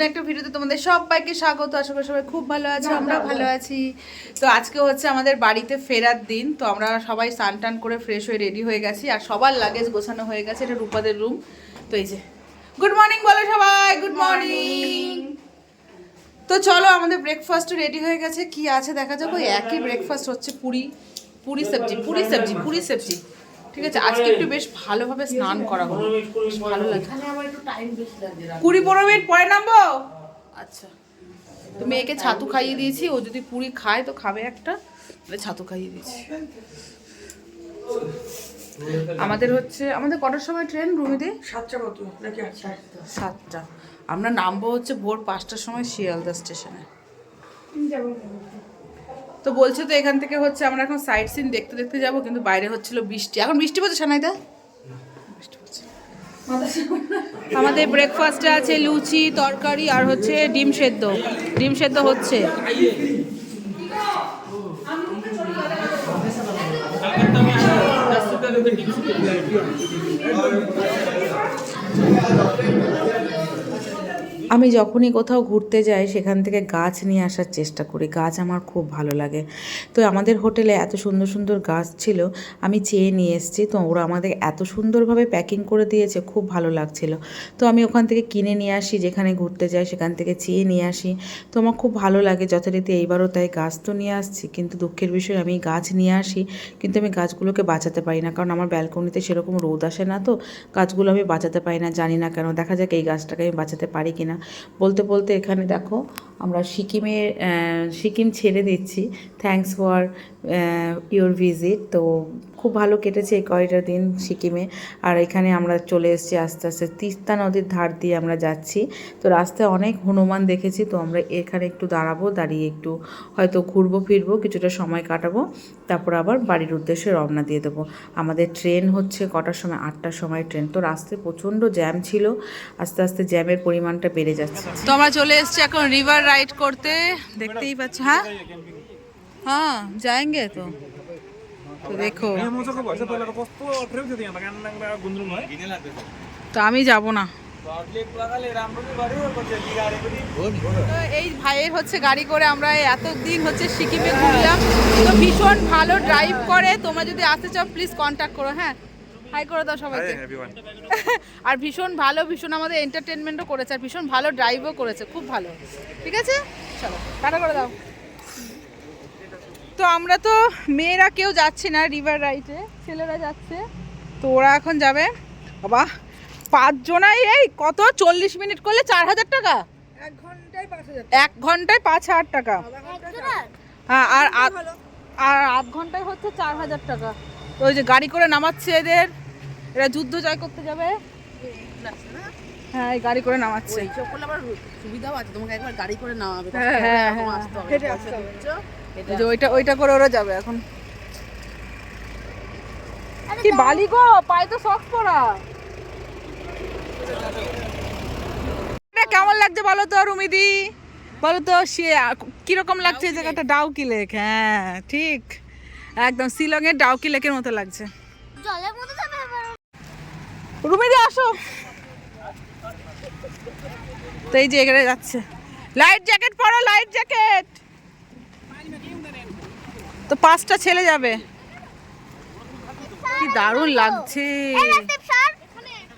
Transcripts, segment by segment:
নতুন একটা ভিডিওতে তোমাদের সবাইকে স্বাগত। আশা করি সবাই খুব ভালো আছে আমরা ভালো আছি। তো আজকে হচ্ছে আমাদের বাড়িতে ফেরার দিন। তো আমরা সবাই স্নান টান করে ফ্রেশ হয়ে রেডি হয়ে গেছি। আর সবার লাগেজ গোছানো হয়ে গেছে এটা রূপাদের রুম তো এই যে গুড মর্নিং বলো সবাই গুড মর্নিং তো চলো আমাদের ব্রেকফাস্ট রেডি হয়ে গেছে। কি আছে দেখা যাবে একই ব্রেকফাস্ট হচ্ছে পুরি পুরি সবজি পুরি সবজি পুরি সবজি। ঠিক আছে? আজকে একটু বেশ ভালোভাবে স্নান করা হলো। বেশ ভালো লাগে এখানে আমার একটু টাইম বেশি লাগে কুড়ি পনেরো মিনিট পরে নামবো? আচ্ছা। তো মেয়েকে ছাতু খাইয়ে দিয়েছি ও যদি পুরি খায় তো খাবে একটা ছাতু খাইয়ে দিয়েছি। আমাদের হচ্ছে আমাদের কটার সময় ট্রেন রুমিদি সাতটা মতো নাকি সাতটা। আমরা নামবো হচ্ছে ভোর পাঁচটার সময় শিয়ালদা স্টেশনে। তো বলছে তো এখান থেকে হচ্ছে আমরা এখন সাইড সিন দেখতে দেখতে যাব, কিন্তু বাইরে হচ্ছিল বৃষ্টি। এখন বৃষ্টি পড়ছে সানাইদা? আমাদের ব্রেকফাস্টে আছে লুচি, তরকারি আর হচ্ছে ডিম সেদ্ধ। ডিম সেদ্ধ হচ্ছে। আমি যখনই কোথাও ঘুরতে যাই, সেখান থেকে গাছ নিয়ে আসার চেষ্টা করি। গাছ আমার খুব ভালো লাগে। তো আমাদের হোটেলে এত সুন্দর সুন্দর গাছ ছিল, আমি চেয়ে নিয়ে এসেছি। তো ওরা আমাদের এত সুন্দরভাবে প্যাকিং করে দিয়েছে, খুব ভালো লাগছিল। তো আমি ওখান থেকে কিনে নিয়ে আসি, যেখানে ঘুরতে যাই, সেখান থেকে চেয়ে নিয়ে আসি। তো আমার খুব ভালো লাগে যথারীতি এইবারও তাই গাছ তো নিয়ে আসছি। কিন্তু দুঃখের বিষয়, আমি গাছ নিয়ে আসি, কিন্তু আমি গাছগুলোকে বাঁচাতে পারি না। কারণ আমার ব্যালকনিতে সেরকম রোদ আসে না তো, গাছগুলো আমি বাঁচাতে পারি না, জানি না কেন। দেখা যাক এই গাছটাকে আমি বাঁচাতে পারি কি না বলতে বলতে এখানে দেখো আমরা সিকিমের আহ, সিকিম ছেড়ে দিচ্ছি। থ্যাঙ্কস ফর ইওর ভিজিট তো খুব ভালো কেটেছে এই কয়টা দিন সিকিমে। আর এখানে আমরা চলে এসেছি আস্তে আস্তে তিস্তা নদীর ধার দিয়ে আমরা যাচ্ছি। তো রাস্তায় অনেক হনুমান দেখেছি তো আমরা এখানে একটু দাঁড়াবো দাঁড়িয়ে একটু হয়তো ঘুরবো ফিরবো কিছুটা সময় কাটাবো। তারপর আবার বাড়ির উদ্দেশ্যে রওনা দিয়ে দেবো। আমাদের ট্রেন হচ্ছে কটার সময়? আটটার সময় ট্রেন। তো রাস্তায় প্রচণ্ড জ্যাম ছিল। আস্তে আস্তে জ্যামের পরিমাণটা বেড়ে যাচ্ছে। তো আমরা চলে এসেছি এখন রিভার রাইড করতে দেখতেই পাচ্ছ হ্যাঁ? হ্যাঁ যাएंगे তো। দেখো। তো আমি যাব না। এই ভাইয়ের হচ্ছে গাড়ি করে আমরা এতদিন হচ্ছে সিকিমে ঘুরলাম। তো ভীষণ ভালো ড্রাইভ করে। তোমরা যদি আসতে চাও প্লিজ কন্ট্যাক্ট করো হ্যাঁ? হাই করে দাও সবাইকে। আর ভীষণ ভালো ভীষণ আমাদের এন্টারটেনমেন্টও করেছে আর ভীষণ ভালো ড্রাইভও করেছে খুব ভালো। ঠিক আছে? চলো টাটা করে দাও। তো আমরা তো মেয়েরা কেউ যাচ্ছে না রিভার রাইডে ছেলেরা যাচ্ছে। তো ওরা এখন যাবে। বাবা পাঁচজনাই এই কত? চল্লিশ মিনিট করলে চার হাজার টাকা? এক ঘন্টায় পাঁচ হাজার টাকা। হ্যাঁ আর আধ- আর আধ ঘন্টায় হচ্ছে চার হাজার টাকা। তো ওই যে গাড়ি করে নামাচ্ছে এদের। এরা যুদ্ধ জয় করতে যাবে? হ্যাঁ গাড়ি করে নামাচ্ছে। এইসব করলে আবার সুবিধাও আছে তোমাকে একবার গাড়ি করে নামাবে। হ্যাঁ, হ্যাঁ, হ্যাঁ। আসতে হবে হেঁটে পয়সা আসতে হবে। দিচ্ছ, এই এটা যে ওইটা ওইটা করে ওরা যাবে এখন। কি বালি গো? পায়ে তো শখ পড়া কেমন লাগছে বলো তো রুমিদি? বলো তো সে কীরকম লাগছে এই জায়গাটা? ডাউকি লেক হ্যাঁ ঠিক। একদম শিলংয়ের ডাউকি লেকের মতো লাগছে। জলের মধ্যে আবার রুমিদি আসো। তো এই যে এখানে যাচ্ছে। লাইট জ্যাকেট পরো লাইট জ্যাকেট। তো পাঁচটা ছেলে যাবে। কি দারুণ লাগছে।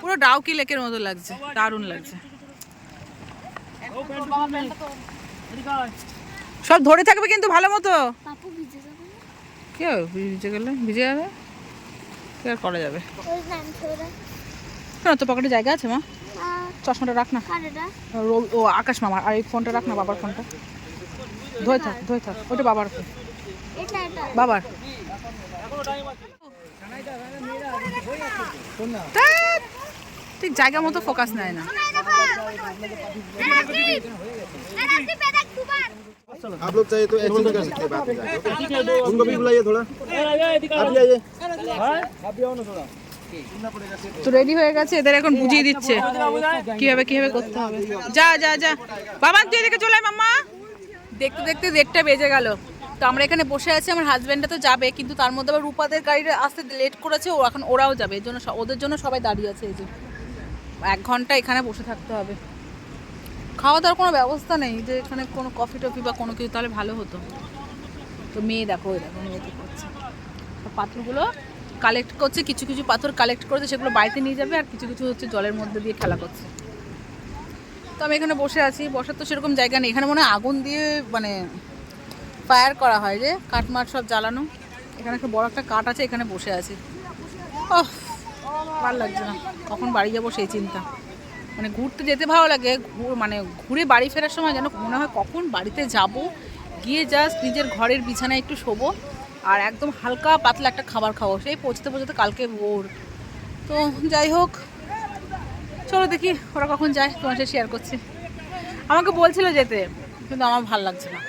পুরো ডাউকি লেকের মতো লাগছে। দারুণ লাগছে। সব ধরে থাকবে কিন্তু ভালো মতো। পাপু ভিজে গেলে ভিজে যাবে। কি আর করা যাবে? কেন তো পকেটে জায়গা আছে মা চশমাটা রাখ না কারেরা ও- ও আকাশ মামার আর এই ফোনটা রাখ না বাবার ফোনটা ধরে থাক ধরে থাক ওটা বাবার ফোন এটা এটা বাবার ধ্যাৎ, ঠিক জায়গা মতো ফোকাস নেয় না आप लोग चाहिए तो एक्शन कर सकते हैं बात में जाके। उनको भी बुलाइए थोड़ा आप भी आइए তো রেডি হয়ে গেছে, এদের এখন বুঝিয়ে দিচ্ছে। কীভাবে কীভাবে করতে হবে। যা যা যা। বাবা, তুই এদিকে চলে মাম্মা। দেখতে দেখতে দেড়টা বেজে গেল। তো আমরা এখানে বসে আছি, আমার হাজব্যান্ডটা তো যাবে, কিন্তু তার মধ্যে আবার রূপাদের গাড়িটা আসতে লেট করেছে, ও এখন ওরাও যাবে। এর জন্য ওদের জন্য সবাই দাঁড়িয়ে আছে এই যে। এক ঘণ্টা এখানে বসে থাকতে হবে। খাওয়া দাওয়ার কোনো ব্যবস্থা নেই, যে এখানে কোনো কফি টফি বা কোনো কিছু, তাহলে ভালো হতো। তো মেয়ে দেখো, ওই দেখো, মেয়ে কী করছে। পাথরগুলো কালেক্ট করছে, কিছু কিছু পাথর কালেক্ট করছে, সেগুলো বাড়িতে নিয়ে যাবে আর কিছু কিছু হচ্ছে জলের মধ্যে দিয়ে খেলা করছে। তো আমি এখানে বসে আছি, বসার তো সেরকম জায়গা নেই। এখানে মনে হয় আগুন দিয়ে মানে ফায়ার করা হয় যে কাঠমাট সব জ্বালানো। এখানে একটা বড় একটা কাঠ আছে, এখানে বসে আছি। ভালো লাগছে না। কখন বাড়ি যাব সেই চিন্তা। মানে ঘুরতে যেতে ভালো লাগে মানে ঘুরে বাড়ি ফেরার সময় যেন মনে হয় কখন বাড়িতে যাব, গিয়ে জাস্ট নিজের ঘরের বিছানায় একটু শোবো। আর একদম হালকা পাতলা একটা খাবার খাব। সেই পৌঁছতে পৌঁছতে কালকে ভোর। তো যাই হোক, চলো দেখি ওরা কখন যায়, তোমার সাথে শেয়ার করছি। আমাকে বলছিল যেতে, কিন্তু আমার ভালো লাগছে না।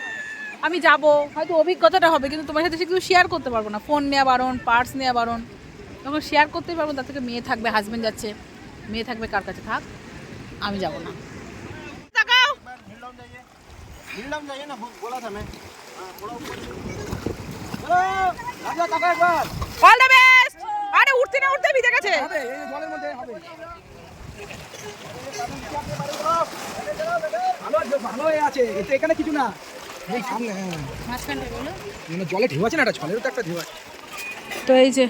আমি যাব, হয়তো অভিজ্ঞতাটা হবে, কিন্তু তোমার সাথে সে কিছু শেয়ার করতে পারব না। ফোন নেওয়া বারণ পার্স নেওয়া বারণ। যখন শেয়ার করতেই পারব, তার থেকে মেয়ে থাকবে হাজব্যান্ড যাচ্ছে। মেয়ে থাকবে কার কাছে থাক, আমি যাব না। অল দ্য বেস্ট আরে উঠতে না উঠতে ভিজে গেছে। এখানে কিছু না। এই সামনে হ্যাঁ। মানে জলে ঢেউ আছে না একটা জলেরও তো একটা ঢেউ আছে। তো এই যে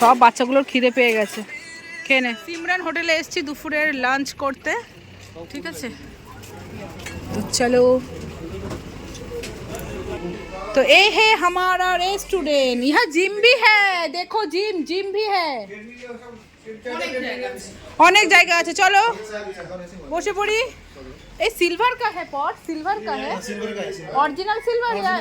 সব বাচ্চাগুলোর খিদে পেয়ে গেছে। খেয়ে নে। সিমরান হোটেলে এসেছি দুপুরের লাঞ্চ করতে। ঠিক আছে? তো চলো। तो ये है हमारा रेस्टोरेंट यहाँ जिम भी है देखो जिम जिम भी है অনেক জায়গা আছে চলো বসে পড়ি এই सिल्वर का है पॉट सिल्वर का है ओरिजिनल सिल्वर या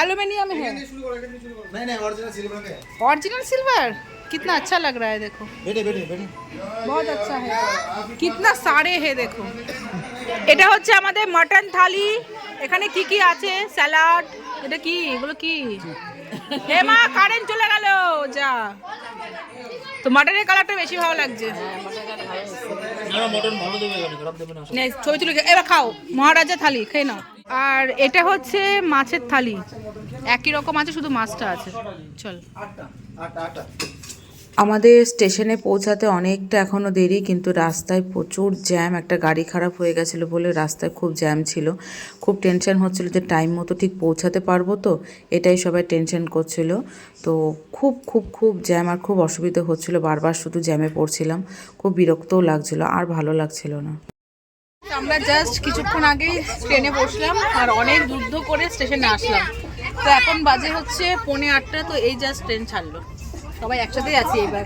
एल्यूमिनियम है नहीं नहीं ओरिजिनल सिल्वर का है ओरिजिनल सिल्वर कितना अच्छा लग रहा है देखो बेटे बेटे बेटे बहुत अच्छा है कितना सारे है देखो এটা হচ্ছে আমাদের মাটন থালি এখানে কি কি আছে স্যালাড এটা কি এগুলো কি হে মা কারেন্ট চলে গেল যা তো মাটনের কালারটা বেশি ভালো লাগছে নে, ছবি তুলে এবার খাও মহারাজা থালি খেয়ে নাও আর এটা হচ্ছে মাছের থালি একই রকম আছে শুধু মাছটা আছে চল आटा आटा আমাদের স্টেশনে পৌঁছাতে অনেকটা এখনও দেরি, কিন্তু রাস্তায় প্রচুর জ্যাম। একটা গাড়ি খারাপ হয়ে গেছিল বলে রাস্তায় খুব জ্যাম ছিল। খুব টেনশন হচ্ছিল যে টাইম মতো ঠিক পৌঁছাতে পারব তো, এটাই সবাই টেনশন করছিল। তো খুব খুব খুব জ্যাম আর খুব অসুবিধা হচ্ছিল। বারবার শুধু জ্যামে পড়ছিলাম। খুব বিরক্তও লাগছিল, আর ভালো লাগছিল না। আমরা জাস্ট কিছুক্ষণ আগেই ট্রেনে বসলাম আর অনেক যুদ্ধ করে স্টেশনে আসলাম। তো এখন বাজে হচ্ছে পৌনে আটটা, তো এই জাস্ট ট্রেন ছাড়লো। সবাই একসাথেই আছি এবার।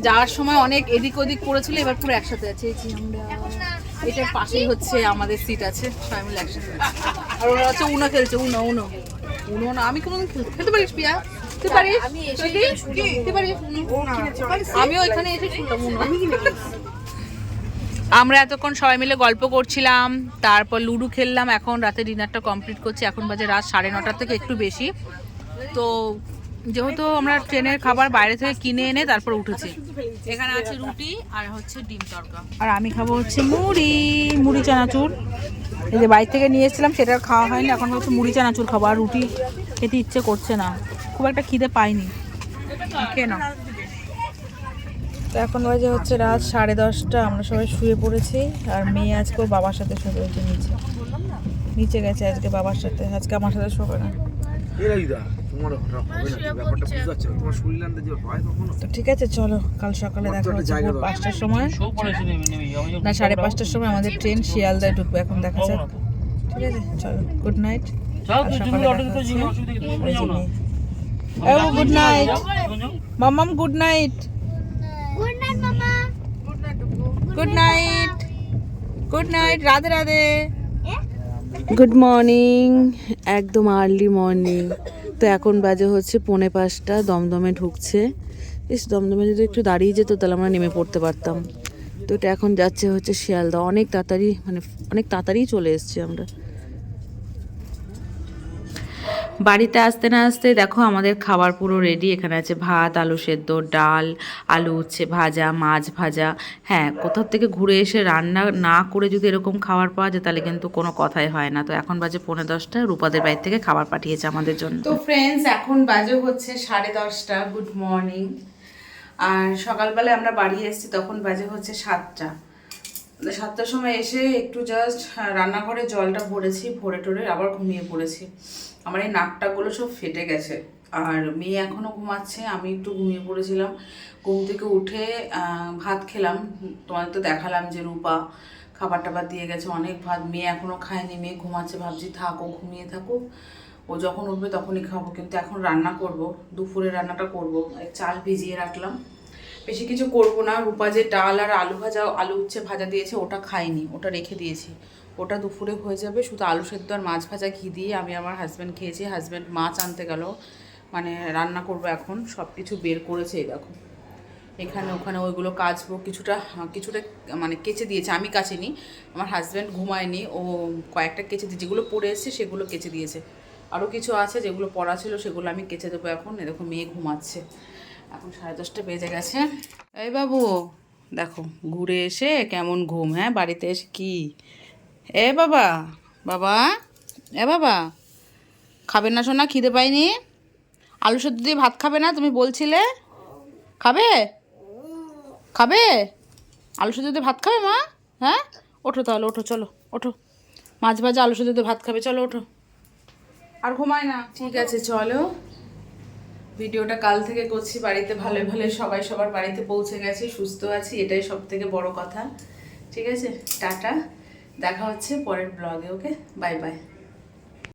যাওয়ার সময় অনেক এদিক ওদিক পড়েছিল এবার পুরো একসাথে আছি। আমরা এটার পাশেই হচ্ছে আমাদের সিট আছে সবাই মিলে একসাথে আর ওরা হচ্ছে উনো খেলছে উনো উনো। উনো না আমি কোনোদিন খেল- খেলতে পারিস পিয়া তুই পারিস? তুই পারিস? আমিও এখানে এসে শুনলাম উনো। আমরা এতক্ষণ সবাই মিলে গল্প করছিলাম তারপর লুডু খেললাম এখন রাতে ডিনারটা কমপ্লিট করছি এখন বাজে রাত সাড়ে নটার থেকে একটু বেশি। তো যেহেতু আমরা ট্রেনের খাবার বাইরে থেকে কিনে এনে তারপর উঠেছি। এখানে আছে রুটি আর হচ্ছে ডিম তরকা। আর আমি খাব হচ্ছে মুড়ি মুড়ি চানাচুর। এই যে বাইরে থেকে নিয়ে এসেছিলাম সেটা আর খাওয়া হয়নি এখন হচ্ছে মুড়ি চানাচুর খাব। আর রুটি খেতে ইচ্ছে করছে না। খুব একটা খিদে পাইনি। কেন তো এখন বাজে হচ্ছে রাত সাড়ে দশটা আমরা সবাই শুয়ে পড়েছি। আর মেয়ে আজকে ওর বাবার সাথে শুয়ে পড়েছে নিচে। নিচে গেছে আজকে বাবার সাথে আজকে আমার সাথে শোবে না। এরা দিদা হবে না ব্যাপারটা বুঝতে পারছ? তোমার শুনলাম যে হয় কখনো? তো ঠিক আছে চলো কাল সকালে দেখা হচ্ছে পাঁচটার সময়। না সাড়ে পাঁচটার সময় আমাদের ট্রেন শিয়ালদায় ঢুকবে এখন দেখা যাক। ঠিক আছে চলো গুড নাইট গুড নাইট মামাম গুড নাইট গুড নাইট মামা good night good night Radhe Radhe. Good morning একদম আর্লি মর্নিং তো এখন বাজে হচ্ছে পৌনে পাঁচটা, দমদমে ঢুকছে। ইস, দমদমে যদি একটু দাঁড়িয়ে যেত তাহলে আমরা নেমে পড়তে পারতাম। তো এটা এখন যাচ্ছে হচ্ছে শিয়ালদা। অনেক তাড়াতাড়ি মানে অনেক তাড়াতাড়ি চলে এসছি আমরা। বাড়িতে আসতে না আসতে দেখো আমাদের খাবার পুরো রেডি এখানে আছে ভাত, আলু সেদ্ধ, ডাল, আলু উচ্ছে ভাজা, মাছ ভাজা। হ্যাঁ কোথাও থেকে ঘুরে এসে রান্না না করে যদি এরকম খাবার পাওয়া যায়, তাহলে কিন্তু কোনো কথাই হয় না। তো এখন বাজে পৌনে দশটা, রূপাদের বাড়ি থেকে খাবার পাঠিয়েছে আমাদের জন্য। তো ফ্রেন্ডস এখন বাজে হচ্ছে সাড়ে দশটা। গুড মর্নিং আর সকালবেলায় আমরা বাড়ি এসেছি, তখন বাজে হচ্ছে সাতটা। সাতটার সময় এসে একটু জাস্ট রান্নাঘরে জলটা ভরেছি, ভরে টরে আবার ঘুমিয়ে পড়েছি। আমার এই নাকটাগুলো সব ফেটে গেছে। আর মেয়ে এখনও ঘুমাচ্ছে, আমি একটু ঘুমিয়ে পড়েছিলাম। ঘুম থেকে উঠে ভাত খেলাম। তোমাদের তো দেখালাম যে রূপা খাবার টাবার দিয়ে গেছে, অনেক ভাত মেয়ে এখনও খায়নি। মেয়ে ঘুমাচ্ছে, ভাবছি থাকো ঘুমিয়ে থাকুক। ও যখন উঠবে তখনই খাব, কিন্তু এখন রান্না করব, দুপুরে রান্নাটা করব। চাল ভিজিয়ে রাখলাম। বেশি কিছু করব না। রূপা যে ডাল আর আলু ভাজা, আলু উচ্ছে ভাজা দিয়েছে, ওটা খাইনি ওটা রেখে দিয়েছি। ওটা দুপুরে হয়ে যাবে। শুধু আলু সেদ্ধ আর মাছ ভাজা ঘি দিয়ে আমি আমার হাজব্যান্ড খেয়েছি। হাজব্যান্ড মাছ আনতে গেল। মানে রান্না করব এখন। সব কিছু বের করেছে দেখো। এখানে ওখানে ওইগুলো কাচবো। কিছুটা কিছুটা মানে কেচে দিয়েছে। আমি কাচিনি। আমার হাজব্যান্ড ঘুমায়নি। ও কয়েকটা কেচে দিয়ে, যেগুলো পড়ে এসছে সেগুলো কেচে দিয়েছে। আরও কিছু আছে যেগুলো পড়া ছিল সেগুলো আমি কেচে দেবো এখন। এরকম মেয়ে ঘুমাচ্ছে। এখন সাড়ে দশটা বেজে গেছে। এই বাবু, দেখো, ঘুরে এসে কেমন ঘুম হ্যাঁ? বাড়িতে এসে কি? এ বাবা বাবা, এ বাবা। খাবে না শোনা খিদে পাইনি আলু সেদ্ধ দিয়ে ভাত খাবে না, তুমি বলছিলে? খাবে? খাবে? আলু সেদ্ধ দিয়ে ভাত খাবে মা? হ্যাঁ? ওঠো তাহলে, ওঠো, চলো, ওঠো। মাছ ভাজা, আলু সেদ্ধ দিয়ে ভাত খাবে, চলো, ওঠো। আর ঘুমায় না। ঠিক আছে, চলো। ভিডিওটা কাল থেকে করছি, বাড়িতে ভালো ভালো সবাই সবার বাড়িতে পৌঁছে গেছে, সুস্থ আছি, এটাই সব থেকে বড় কথা। ঠিক আছে? টাটা। দেখা হচ্ছে পরের ব্লগে ওকে বাই বাই